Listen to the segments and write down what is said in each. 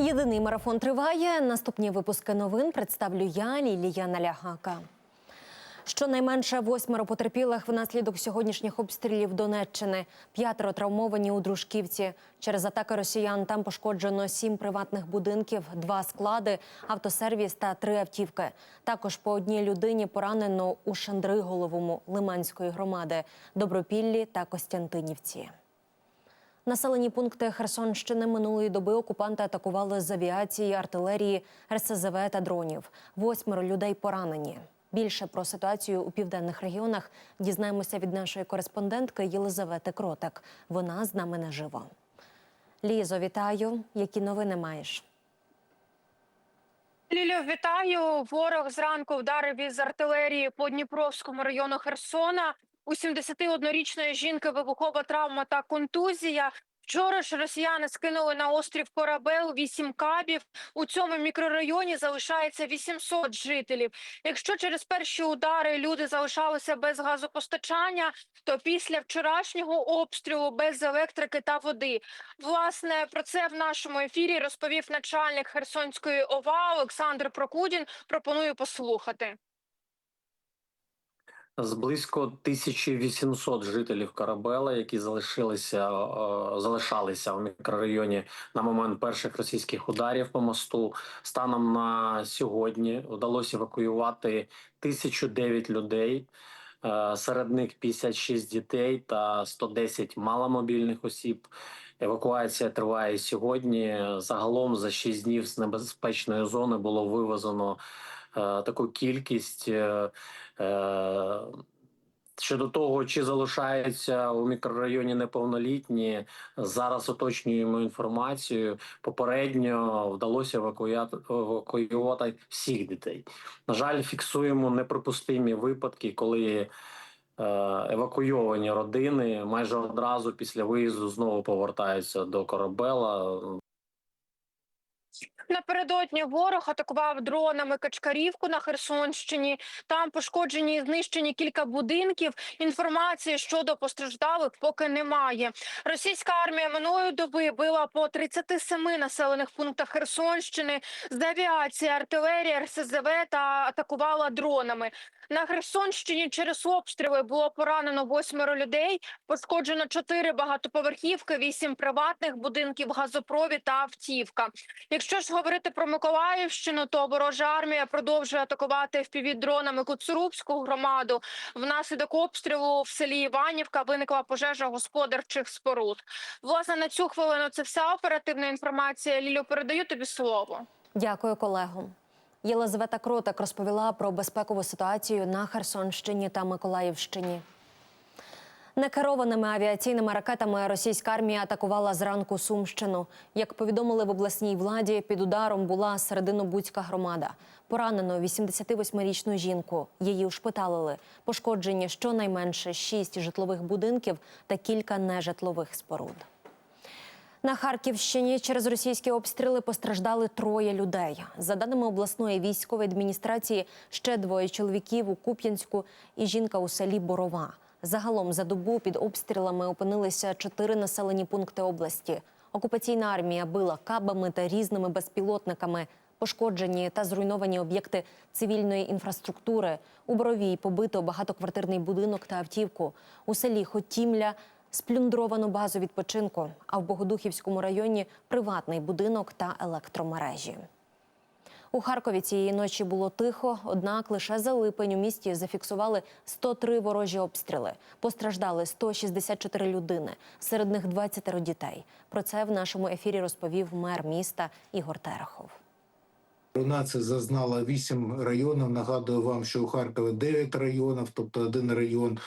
Єдиний марафон триває. Наступні випуски новин представлю я, Лілія Налягака. Щонайменше восьмеро потерпілих внаслідок сьогоднішніх обстрілів Донеччини. П'ятеро травмовані у Дружківці. Через атаки росіян там пошкоджено сім приватних будинків, два склади, автосервіс та три автівки. Також по одній людині поранено у Шандриголовому Лиманської громади, Добропіллі та Костянтинівці. Населені пункти Херсонщини минулої доби окупанти атакували з авіації, артилерії, РСЗВ та дронів. Восьмеро людей поранені. Більше про ситуацію у південних регіонах дізнаємося від нашої кореспондентки Єлизавети Кротик. Вона з нами наживо. Лізо, вітаю. Які новини маєш? Лілю, вітаю. Ворог зранку вдарив із артилерії по Дніпровському району Херсона. У 71-річної жінки вибухова травма та контузія. Вчора ж росіяни скинули на острів Корабел вісім кабів. У цьому мікрорайоні залишається 800 жителів. Якщо через перші удари люди залишалися без газопостачання, то після вчорашнього обстрілу без електрики та води. Власне про це в нашому ефірі розповів начальник Херсонської ОВА Олександр Прокудін. Пропоную послухати. З близько 1800 жителів Карабела, які залишилися е, залишалися в мікрорайоні на момент перших російських ударів по мосту. Станом на сьогодні вдалося евакуювати 1009 людей. Е, Серед них 56 дітей та 110 маломобільних осіб. Евакуація триває сьогодні. Загалом за 6 днів з небезпечної зони було вивезено таку кількість. е, Е, Щодо того, чи залишаються у мікрорайоні неповнолітні, зараз уточнюємо інформацію. Попередньо вдалося евакуювати всіх дітей. На жаль, фіксуємо неприпустимі випадки, коли е, евакуйовані родини майже одразу після виїзду знову повертаються до корабела. Напередодні ворог атакував дронами Качкарівку на Херсонщині. Там пошкоджені і знищені кілька будинків. Інформації щодо постраждалих поки немає. Російська армія минулої доби била по 37 населених пунктах Херсонщини з авіації, артилерії, РСЗВ та атакувала дронами. На Херсонщині через обстріли було поранено восьмеро людей. Пошкоджено чотири багатоповерхівки, вісім приватних будинків, газопровід та автівка. Якщо ж говорити про Миколаївщину, то ворожа армія продовжує атакувати впівдронами Куцурубську громаду. Внаслідок обстрілу в селі Іванівка виникла пожежа господарчих споруд. Власне на цю хвилину це вся оперативна інформація. Лілю, передаю тобі слово. Дякую, колего. Єлизавета Кротик розповіла про безпекову ситуацію на Херсонщині та Миколаївщині. Некерованими авіаційними ракетами російська армія атакувала зранку Сумщину. Як повідомили в обласній владі, під ударом була серединобудська громада. Поранено 88-річну жінку. Її ушпиталили. Пошкоджені щонайменше шість житлових будинків та кілька нежитлових споруд. На Харківщині через російські обстріли постраждали троє людей. За даними обласної військової адміністрації, ще двоє чоловіків у Куп'янську і жінка у селі Борова. Загалом за добу під обстрілами опинилися чотири населені пункти області. Окупаційна армія била кабами та різними безпілотниками. Пошкоджені та зруйновані об'єкти цивільної інфраструктури. У Боровій побито багатоквартирний будинок та автівку. У селі Хотімля сплюндровано базу відпочинку, а в Богодухівському районі приватний будинок та електромережі. У Харкові цієї ночі було тихо, однак лише за липень у місті зафіксували 103 ворожі обстріли. Постраждали 164 людини, серед них 20 дітей. Про це в нашому ефірі розповів мер міста Ігор Терехов. Руйнація зазнала 8 районів. Нагадую вам, що у Харкові 9 районів, тобто один район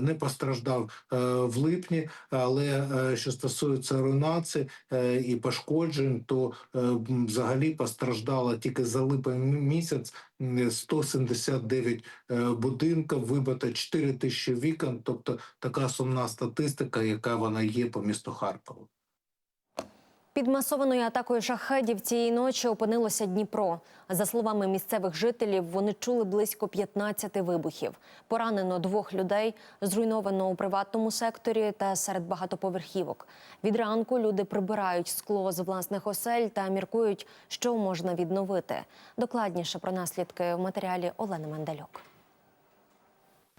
не постраждав е, в липні. Але е, що стосується руйнації е, і пошкоджень, то е, взагалі постраждало тільки за липень місяць м, 179 е, будинків, вибито 4 тисячі вікон. Тобто така сумна статистика, яка вона є по місту Харкову. Під масованою атакою шахедів цієї ночі опинилося Дніпро. За словами місцевих жителів, вони чули близько 15 вибухів. Поранено двох людей, зруйновано у приватному секторі та серед багатоповерхівок. Від ранку люди прибирають скло з власних осель та міркують, що можна відновити. Докладніше про наслідки в матеріалі Олени Мандалюк.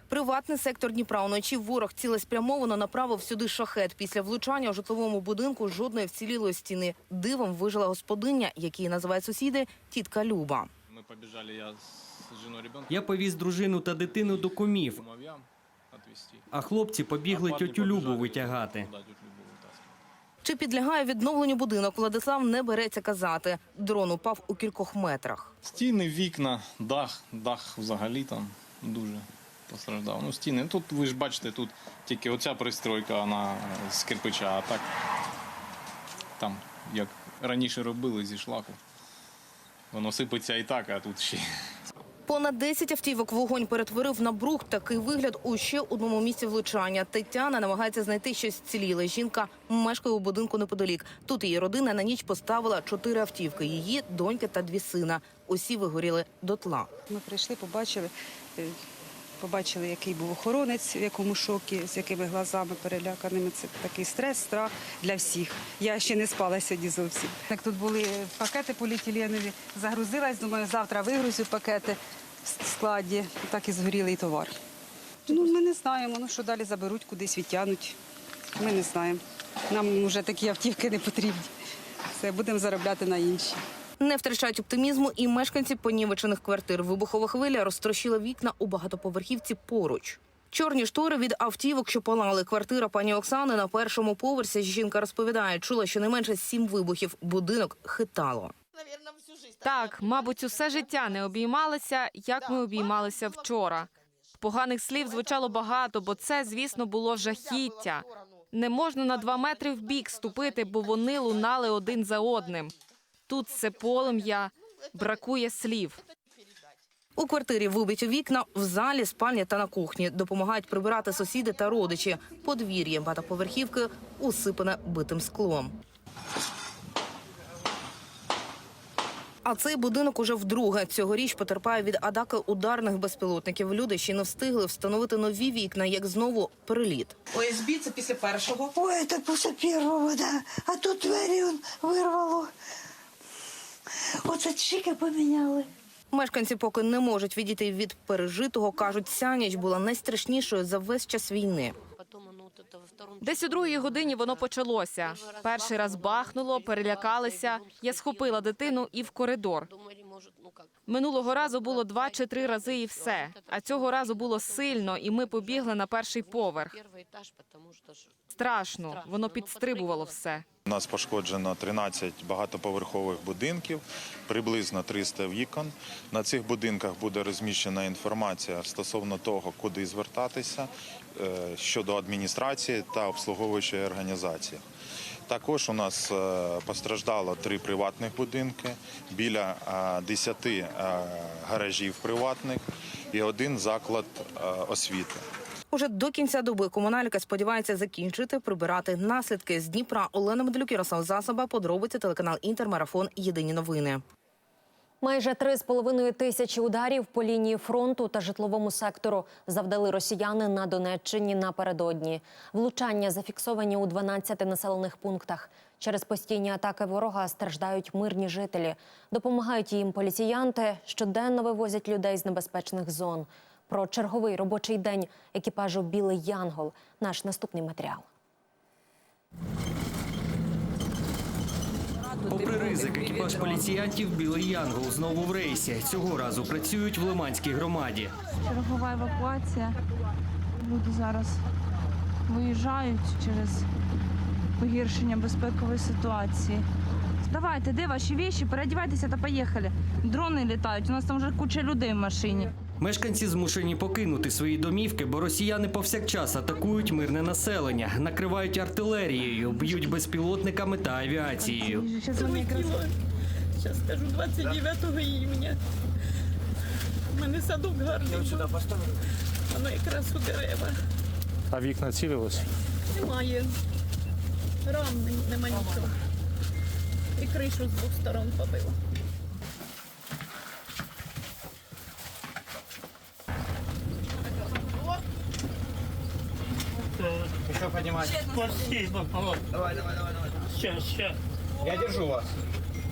Приватний сектор Дніпра уночі ворог цілеспрямовано направив сюди шахет. Після влучання у житловому будинку жодної вцілілої стіни. Дивом вижила господиня, який називають сусіди тітка Люба. Мы побежали, я женой ребенка. Я повіз дружину та дитину до отвезти. а хлопці побігли тьотю Любу витягати. Чи підлягає відновленню будинок, Владислав не береться казати. Дрон упав у кількох метрах. Стіни, вікна, дах, дах взагалі там дуже постраждав. Ну, стіни. Тут ви ж бачите, тут тільки оця пристройка, вона з кирпича, а так там, як раніше робили зі шлаку. Воно сипеться і так, а тут ще. Понад 10 автівок вогонь перетворив на брух. Такий вигляд у ще одному місці влучання. Тетяна намагається знайти щось ціліле. Жінка мешкає у будинку неподалік. Тут її родина на ніч поставила чотири автівки. Її доньки та дві сина. Усі вигоріли дотла. Ми прийшли, побачили, е, побачили, який був охоронець, в якому шокі, з якими глазами переляканими. Це такий стрес, страх для всіх. Я ще не спала сьогодні зовсім. Так тут були пакети поліетиленові, загрузилась, думаю, завтра вигрузю пакети в складі. Так і згорілий товар. Ну, ми не знаємо, ну що далі заберуть, кудись відтягнуть. Ми не знаємо. Нам вже такі автівки не потрібні. Все, будемо заробляти на інші. Не втрачають оптимізму і мешканці понівечених квартир. Вибухова хвиля розтрощила вікна у багатоповерхівці поруч. Чорні штори від автівок, що палали. Квартира пані Оксани на першому поверсі. Жінка розповідає, чула щонайменше сім вибухів. Будинок хитало. Так, мабуть, усе життя не обіймалися, як ми обіймалися вчора. Поганих слів звучало багато, бо це, звісно, було жахіття. Не можна на два метри в бік ступити, бо вони лунали один за одним. Тут це полум'я, бракує слів. У квартирі вибиті вікна, в залі, спальні та на кухні. Допомагають прибирати сусіди та родичі. Подвір'я багатоповерхівки усипане битим склом. А цей будинок уже вдруге. Цьогоріч потерпає від атаки ударних безпілотників. Люди ще не встигли встановити нові вікна, як знову приліт. ОСБ це після першого. Ой, это после первого, да. А тут двері вирвало. Оце чики поміняли. Мешканці поки не можуть відійти від пережитого. кажуть, ця ніч була найстрашнішою за весь час війни. Десь у другій годині воно почалося. Перший раз бахнуло, перелякалися. Я схопила дитину і в коридор. Минулого разу було два чи три рази і все. А цього разу було сильно, і ми побігли на перший поверх. Страшно, воно підстрибувало все. У нас пошкоджено 13 багатоповерхових будинків, приблизно 300 вікон. На цих будинках буде розміщена інформація стосовно того, куди звертатися е, щодо адміністрації та обслуговуючої організації. Також у нас е, постраждало три приватних будинки, біля е, 10 е, гаражів приватних і один заклад освіти. Уже до кінця доби комунальника сподівається закінчити прибирати наслідки з Дніпра. Олена Медлюк, Ярослав Засоба, подробиці телеканал Інтермарафон. Єдині новини. Майже три з половиною тисячі ударів по лінії фронту та житловому сектору завдали росіяни на Донеччині напередодні. Влучання зафіксовані у 12 населених пунктах. Через постійні атаки ворога страждають мирні жителі. Допомагають їм поліціянти. Щоденно вивозять людей з небезпечних зон. Про черговий робочий день екіпажу Білий Янгол. Наш наступний матеріал. Попри ризик, екіпаж поліціянтів Білий Янгол знову в рейсі. Цього разу працюють в Лиманській громаді. Чергова евакуація. Люди зараз виїжджають через погіршення безпекової ситуації. Давайте, де ваші віші? Переодівайтеся та поїхали. Дрони літають. У нас там вже куча людей в машині. Мешканці змушені покинути свої домівки, бо росіяни повсякчас атакують мирне населення, накривають артилерією, б'ють безпілотниками та авіацією. Зараз скажу 29 іюня. У мене садок гарний. Воно якраз у дерева. А вікна цілились? Немає. Рам нема нічого. І кришу з двох сторон побило.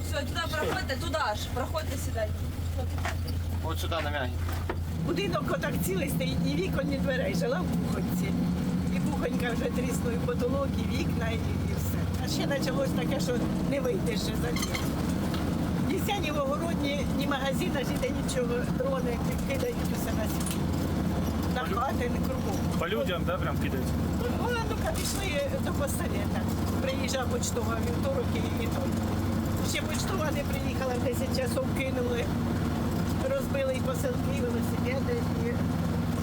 Все, туди проходьте, туди ж. Проходьте, сідайте. Будинок отак цілий стоїть, ні вікон, ні дверей. Жила в кухонці. І кухонька вже тріснув і потолок, і вікна, і, і все. А ще почалось таке, що не вийдеш ще за дім. Ні ся, ні в огородні, ні магазина, жити нічого, дрони кидають усе на світ. На хати, не кругом. По людям, да, прям кидають? Ну, ну-ка, пішли до постелета. Приїжджав почтова вівторок і, і той. Ще почтова не приїхала, в 10 часов кинули, розбили і поселки, і велосипеди, і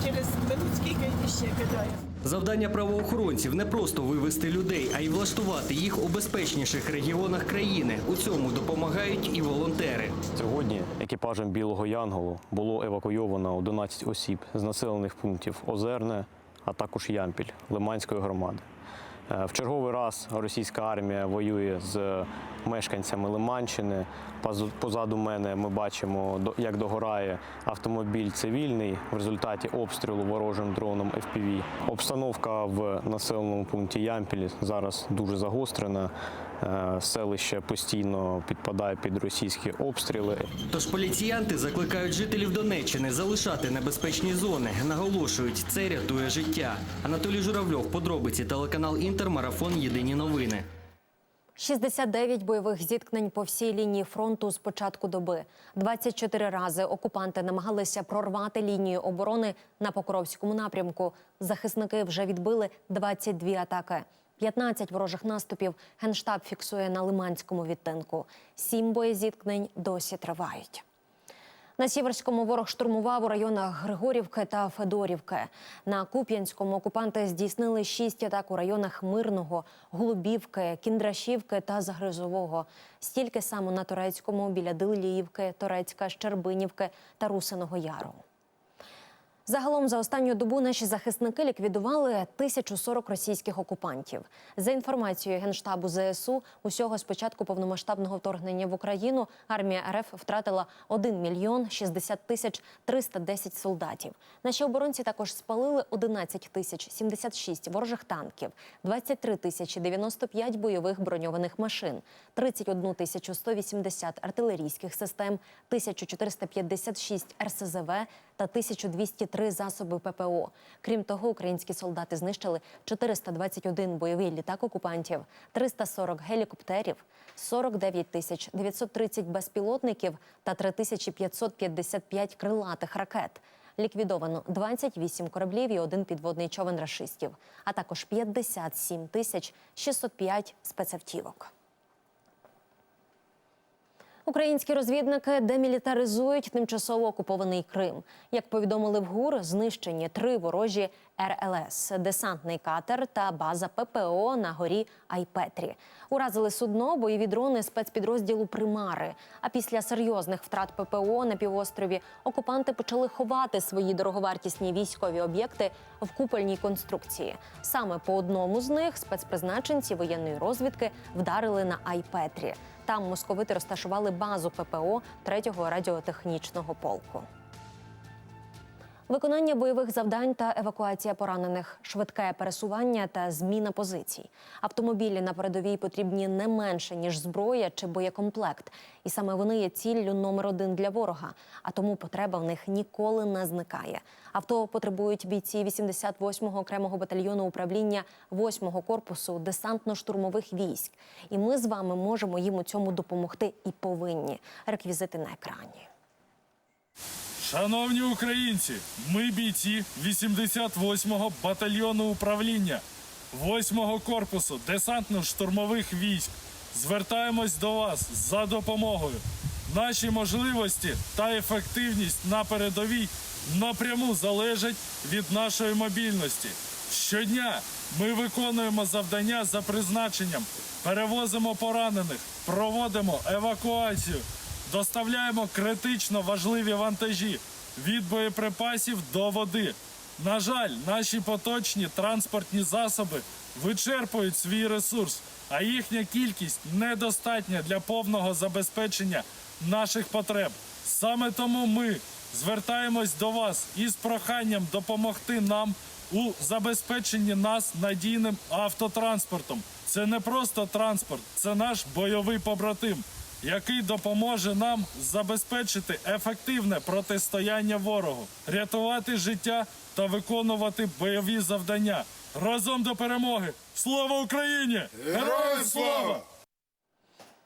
через минут скільки ще кидає. Завдання правоохоронців не просто вивести людей, а й влаштувати їх у безпечніших регіонах країни. У цьому допомагають і волонтери. Сьогодні екіпажем Білого Янголу було евакуйовано 11 осіб з населених пунктів Озерне, а також Ямпіль Лиманської громади. Е, В черговий раз російська армія воює з мешканцями Лиманщини. Поза- Позаду мене ми бачимо, як догорає автомобіль цивільний в результаті обстрілу ворожим дроном FPV. Обстановка в населеному пункті Ямпіль зараз дуже загострена. Е, Селище постійно підпадає під російські обстріли. Тож поліціянти закликають жителів Донеччини залишати небезпечні зони. Наголошують, це рятує життя. Анатолій Журавльов, подробиці, телеканал Інтер, марафон Єдині новини. 69 бойових зіткнень по всій лінії фронту з початку доби. 24 рази окупанти намагалися прорвати лінію оборони на Покровському напрямку. Захисники вже відбили 22 атаки. 15 ворожих наступів генштаб фіксує на Лиманському відтинку. Сім боєзіткнень досі тривають. На Сіверському ворог штурмував у районах Григорівки та Федорівки. На Куп'янському окупанти здійснили шість атак у районах Мирного, Голубівки, Кіндрашівки та Загризового. Стільки само на Турецькому біля Диліївки, Торецька, Щербинівки та Русиного Яру. Загалом за останню добу наші захисники ліквідували 1040 російських окупантів. За інформацією генштабу ЗСУ, усього з початку повномасштабного вторгнення в Україну армія РФ втратила 1 мільйон 60 тисяч 310 солдатів. Наші оборонці також спалили 11 тисяч 76 ворожих танків, 23 тисячі 95 бойових броньованих машин, 31 тисячу 180 артилерійських систем, 1456 РСЗВ та 1203 засоби ППО. Крім того, українські солдати знищили 421 бойовий літак окупантів, 340 гелікоптерів, 49 тисяч 930 безпілотників та 3555 крилатих ракет. Ліквідовано 28 кораблів і один підводний човен рашистів, а також 57 тисяч 605 спецавтівок. Українські розвідники демілітаризують тимчасово окупований Крим. Як повідомили в ГУР, знищені три ворожі РЛС, десантний катер та база ППО на горі Айпетрі. Уразили судно, бойові дрони спецпідрозділу Примари. А після серйозних втрат ППО на півострові окупанти почали ховати свої дороговартісні військові об'єкти в купольній конструкції. Саме по одному з них спецпризначенці воєнної розвідки вдарили на Айпетрі. Там московити розташували базу ППО 3-го радіотехнічного полку. Виконання бойових завдань та евакуація поранених, швидке пересування та зміна позицій. Автомобілі на передовій потрібні не менше ніж зброя чи боєкомплект, і саме вони є ціллю номер один для ворога. А тому потреба в них ніколи не зникає. Авто потребують бійці 88-го окремого батальйону управління 8-го корпусу десантно-штурмових військ. І ми з вами можемо їм у цьому допомогти і повинні. Реквізити на екрані. Шановні українці, ми бійці 88-го батальйону управління 8-го корпусу десантно-штурмових військ. Звертаємось до вас за допомогою. Наші можливості та ефективність на передовій напряму залежать від нашої мобільності. Щодня ми виконуємо завдання за призначенням, перевозимо поранених, проводимо евакуацію, доставляємо критично важливі вантажі від боєприпасів до води. На жаль, наші поточні транспортні засоби вичерпують свій ресурс, а їхня кількість недостатня для повного забезпечення наших потреб. Саме тому ми звертаємось до вас із проханням допомогти нам у забезпеченні нас надійним автотранспортом. Це не просто транспорт, це наш бойовий побратим, який допоможе нам забезпечити ефективне протистояння ворогу, рятувати життя та виконувати бойові завдання. Разом до перемоги! Слава Україні! Героям слава!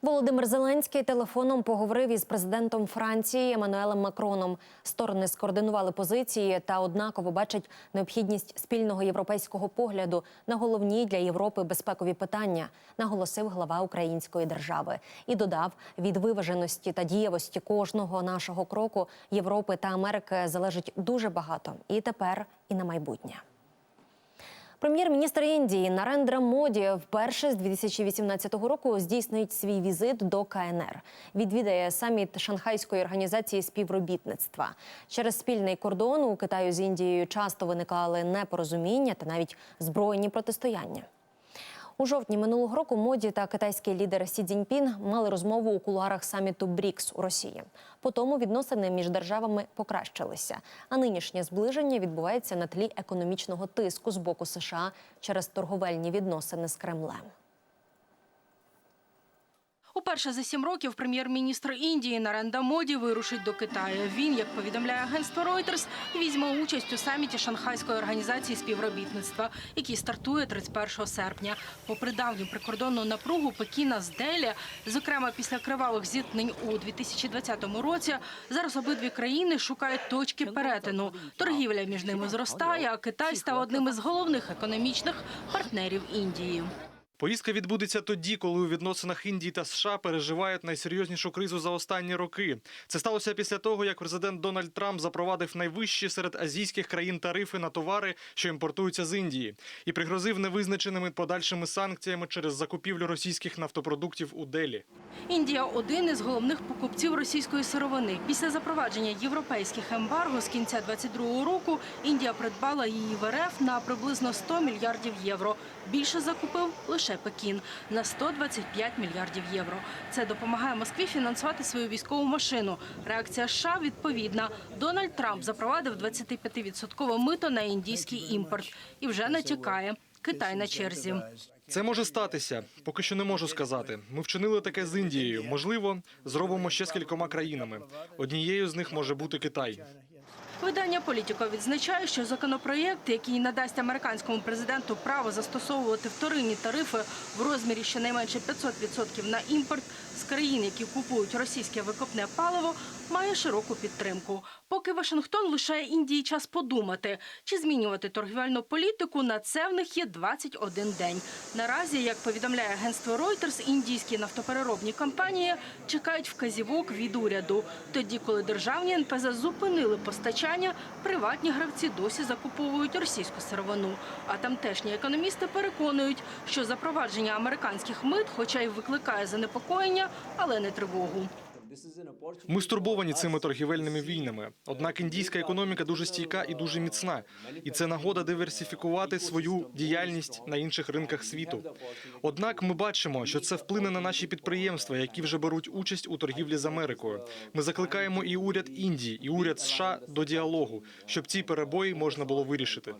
Володимир Зеленський телефоном поговорив із президентом Франції Еммануелем Макроном. Сторони скоординували позиції та однаково бачать необхідність спільного європейського погляду на головні для Європи безпекові питання, наголосив глава української держави і додав: від виваженості та дієвості кожного нашого кроку Європи та Америки залежить дуже багато і тепер, і на майбутнє. Прем'єр-міністр Індії Нарендра Моді вперше з 2018 року здійснить свій візит до КНР. Відвідає саміт Шанхайської організації співробітництва. Через спільний кордон у Китаю з Індією часто виникали непорозуміння та навіть збройні протистояння. У жовтні минулого року моді та китайський лідер Сі Цзіньпін мали розмову у кулуарах саміту БРІКС у Росії. По тому відносини між державами покращилися. А нинішнє зближення відбувається на тлі економічного тиску з боку США через торговельні відносини з Кремлем. Уперше за сім років прем'єр-міністр Індії Наренда Моді вирушить до Китаю. Він, як повідомляє агентство Reuters, візьме участь у саміті Шанхайської організації співробітництва, який стартує 31 серпня. Попри давню прикордонну напругу Пекіна з Делі, зокрема після кривавих зіткнень у 2020 році, зараз обидві країни шукають точки перетину. Торгівля між ними зростає, а Китай став одним із головних економічних партнерів Індії. Поїздка відбудеться тоді, коли у відносинах Індії та США переживають найсерйознішу кризу за останні роки. Це сталося після того, як президент Дональд Трамп запровадив найвищі серед азійських країн тарифи на товари, що імпортуються з Індії, і пригрозив невизначеними подальшими санкціями через закупівлю російських нафтопродуктів у Делі. Індія один із головних покупців російської сировини. Після запровадження європейських ембарго з кінця 22-го року Індія придбала її в РФ на приблизно 100 мільярдів євро. Більше закупив лише Пекін на 125 мільярдів євро. Це допомагає Москві фінансувати свою військову машину. Реакція США відповідна. Дональд Трамп запровадив 25% мито на індійський імпорт і вже натякає. Китай на черзі. Це може статися, поки що не можу сказати. Ми вчинили таке з Індією. Можливо, зробимо ще з кількома країнами. Однією з них може бути Китай. Видання Політіко відзначає, що законопроєкт, який надасть американському президенту право застосовувати вторинні тарифи в розмірі щонайменше 500% на імпорт з країн, які купують російське викопне паливо, має широку підтримку. Поки Вашингтон лишає Індії час подумати, чи змінювати торгівельну політику, на це в них є 21 день. Наразі, як повідомляє агентство Reuters, індійські нафтопереробні компанії чекають вказівок від уряду. Тоді, коли державні НПЗ зупинили постачання, приватні гравці досі закуповують російську сировину. А тамтешні економісти переконують, що запровадження американських мит, хоча й викликає занепокоєння, але не тривогу. Ми стурбовані цими торгівельними війнами. Однак індійська економіка дуже стійка і дуже міцна, і це нагода диверсифікувати свою діяльність на інших ринках світу. Однак ми бачимо, що це вплине на наші підприємства, які вже беруть участь у торгівлі з Америкою. Ми закликаємо і уряд Індії, і уряд США до діалогу, щоб ці перебої можна було вирішити.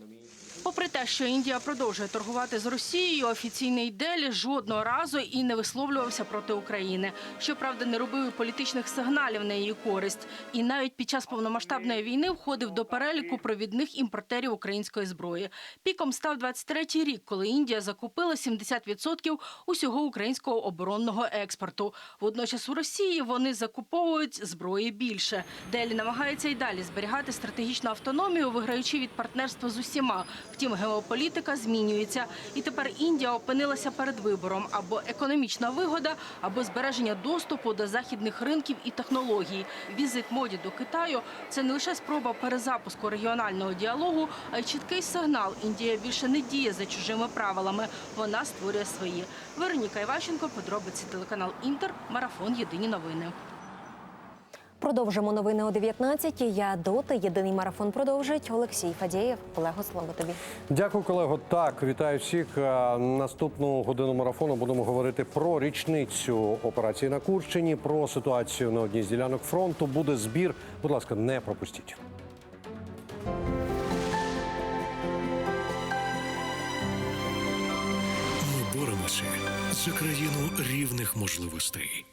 Попри те, що Індія продовжує торгувати з Росією, офіційний Делі жодного разу і не висловлювався проти України. Щоправда, не робив і політичних сигналів на її користь. І навіть під час повномасштабної війни входив до переліку провідних імпортерів української зброї. Піком став 23-й рік, коли Індія закупила 70% усього українського оборонного експорту. Водночас у Росії вони закуповують зброї більше. Делі намагається й далі зберігати стратегічну автономію, виграючи від партнерства з усіма. Втім, геополітика змінюється, і тепер Індія опинилася перед вибором або економічна вигода, або збереження доступу до західних ринків і технологій. Візит моді до Китаю це не лише спроба перезапуску регіонального діалогу, а й чіткий сигнал. Індія більше не діє за чужими правилами. Вона створює свої. Вероніка Іващенко, подробиці телеканал Інтер, марафон Єдині новини. Продовжимо новини о 19-й. Я доти. Єдиний марафон продовжить Олексій Фадєєв. Олего, слово тобі. Дякую, колего. Так, вітаю всіх. Е, Наступну годину марафону будемо говорити про річницю операції на Курщині, про ситуацію на одній з ділянок фронту. Буде збір. Будь ласка, не пропустіть. Ми боремося за країну рівних можливостей.